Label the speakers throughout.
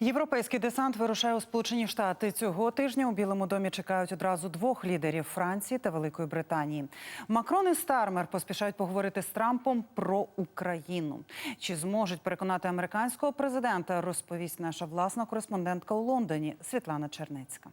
Speaker 1: Європейський десант вирушає у Сполучені Штати. Цього тижня у Білому домі чекають одразу двох лідерів Франції та Великої Британії. Макрон і Стармер поспішають поговорити з Трампом про Україну. Чи зможуть переконати американського президента? Розповість наша власна кореспондентка у Лондоні Світлана Чернецька.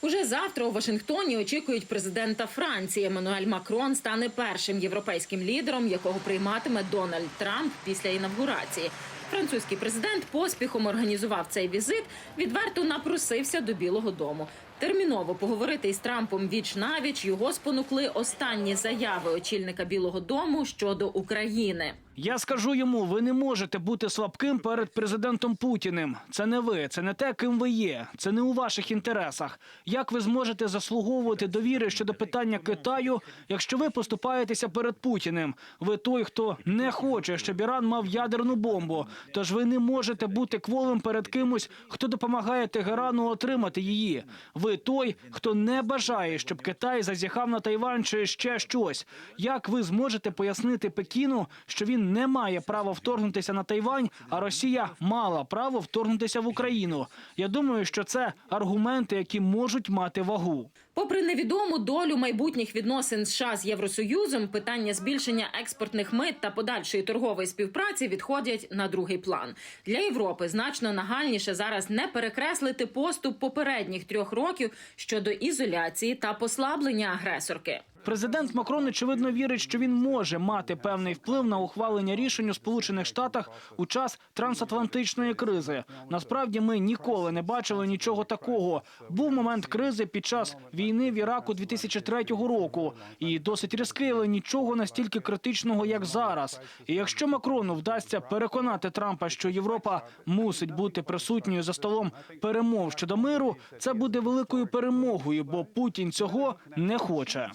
Speaker 2: Уже завтра у Вашингтоні очікують президента Франції. Еммануель Макрон стане першим європейським лідером, якого прийматиме Дональд Трамп після інавгурації. Французький президент поспіхом організував цей візит. Відверто напросився до Білого Дому. Терміново поговорити із Трампом віч навіч його спонукли останні заяви очільника Білого Дому щодо України.
Speaker 3: Я скажу йому: ви не можете бути слабким перед президентом Путіним. Це не ви, це не те, ким ви є. Це не у ваших інтересах. Як ви зможете заслуговувати довіри щодо питання Китаю, якщо ви поступаєтеся перед Путіним? Ви той, хто не хоче, щоб Іран мав ядерну бомбу. Тож ви не можете бути кволим перед кимось, хто допомагає Тегерану отримати її. Ви той, хто не бажає, щоб Китай зазіхав на Тайвань чи ще щось. Як ви зможете пояснити Пекіну, що він не має права вторгнутися на Тайвань, а Росія мала право вторгнутися в Україну? Я думаю, що це аргументи, які можуть мати вагу.
Speaker 2: Попри невідому долю майбутніх відносин США з Євросоюзом, питання збільшення експортних мит та подальшої торгової співпраці відходять на другий план. Для Європи значно нагальніше зараз не перекреслити поступ попередніх трьох років щодо ізоляції та послаблення агресорки.
Speaker 3: Президент Макрон очевидно вірить, що він може мати певний вплив на ухвалення рішень у Сполучених Штатах у час трансатлантичної кризи. Насправді ми ніколи не бачили нічого такого. Був момент кризи під час війни в Іраку 2003 року, і досить різкий, але нічого настільки критичного, як зараз. І якщо Макрону вдасться переконати Трампа, що Європа мусить бути присутньою за столом перемов щодо миру, це буде великою перемогою, бо Путін цього не хоче.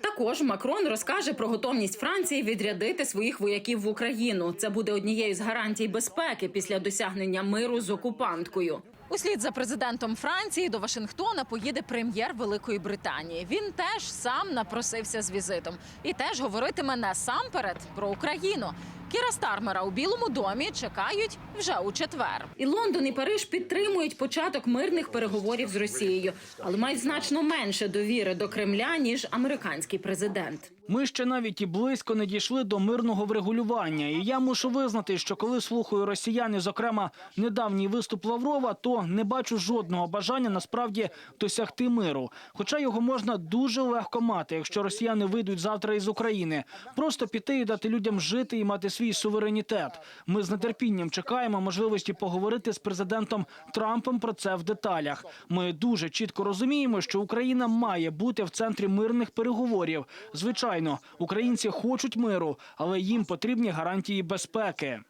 Speaker 2: Також Макрон розкаже про готовність Франції відрядити своїх вояків в Україну. Це буде однією з гарантій безпеки після досягнення миру з окупанткою. Услід за президентом Франції до Вашингтона поїде прем'єр Великої Британії. Він теж сам напросився з візитом і теж говоритиме насамперед про Україну. Кіра Стармера у Білому домі чекають вже у четвер. І Лондон і Париж підтримують початок мирних переговорів з Росією, але мають значно менше довіри до Кремля ніж американський президент.
Speaker 3: Ми ще навіть і близько не дійшли до мирного врегулювання. І я мушу визнати, що коли слухаю росіяни, зокрема недавній виступ Лаврова, то не бачу жодного бажання насправді досягти миру. Хоча його можна дуже легко мати, якщо росіяни вийдуть завтра із України, просто піти і дати людям жити і мати свій суверенітет. Ми з нетерпінням чекаємо можливості поговорити з президентом Трампом про це в деталях. Ми дуже чітко розуміємо, що Україна має бути в центрі мирних переговорів. Звичайно, українці хочуть миру, але їм потрібні гарантії безпеки.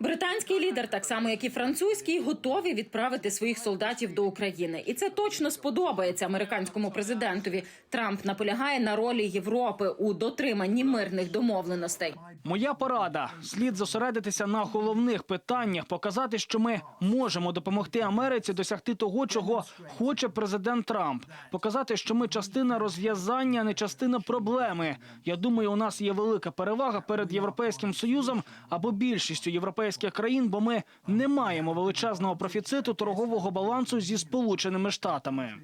Speaker 2: Британський лідер, так само як і французький, готові відправити своїх солдатів до України, і це точно сподобається американському президентові. Трамп наполягає на ролі Європи у дотриманні мирних домовленостей.
Speaker 3: Моя порада слід зосередитися на головних питаннях, показати, що ми можемо допомогти Америці досягти того, чого хоче президент Трамп. Показати, що ми частина розв'язання, не частина проблеми. Я думаю, у нас є велика перевага перед європейським союзом або більшістю європейських країн, бо ми не маємо величезного профіциту торгового балансу зі сполученими штатами.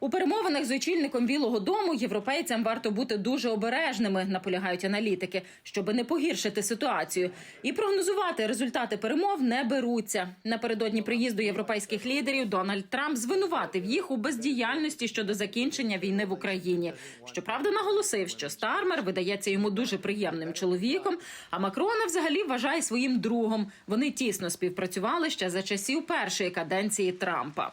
Speaker 2: У перемовинах з очільником Білого Дому європейцям варто бути дуже обережними, наполягають аналітики, щоб не погіршити ситуацію. І прогнозувати результати перемов не беруться. Напередодні приїзду європейських лідерів Дональд Трамп звинуватив їх у бездіяльності щодо закінчення війни в Україні. Щоправда, наголосив, що Стармер видається йому дуже приємним чоловіком. А Макрона взагалі вважає своїм другом. Вони тісно співпрацювали ще за часів першої каденції Трампа.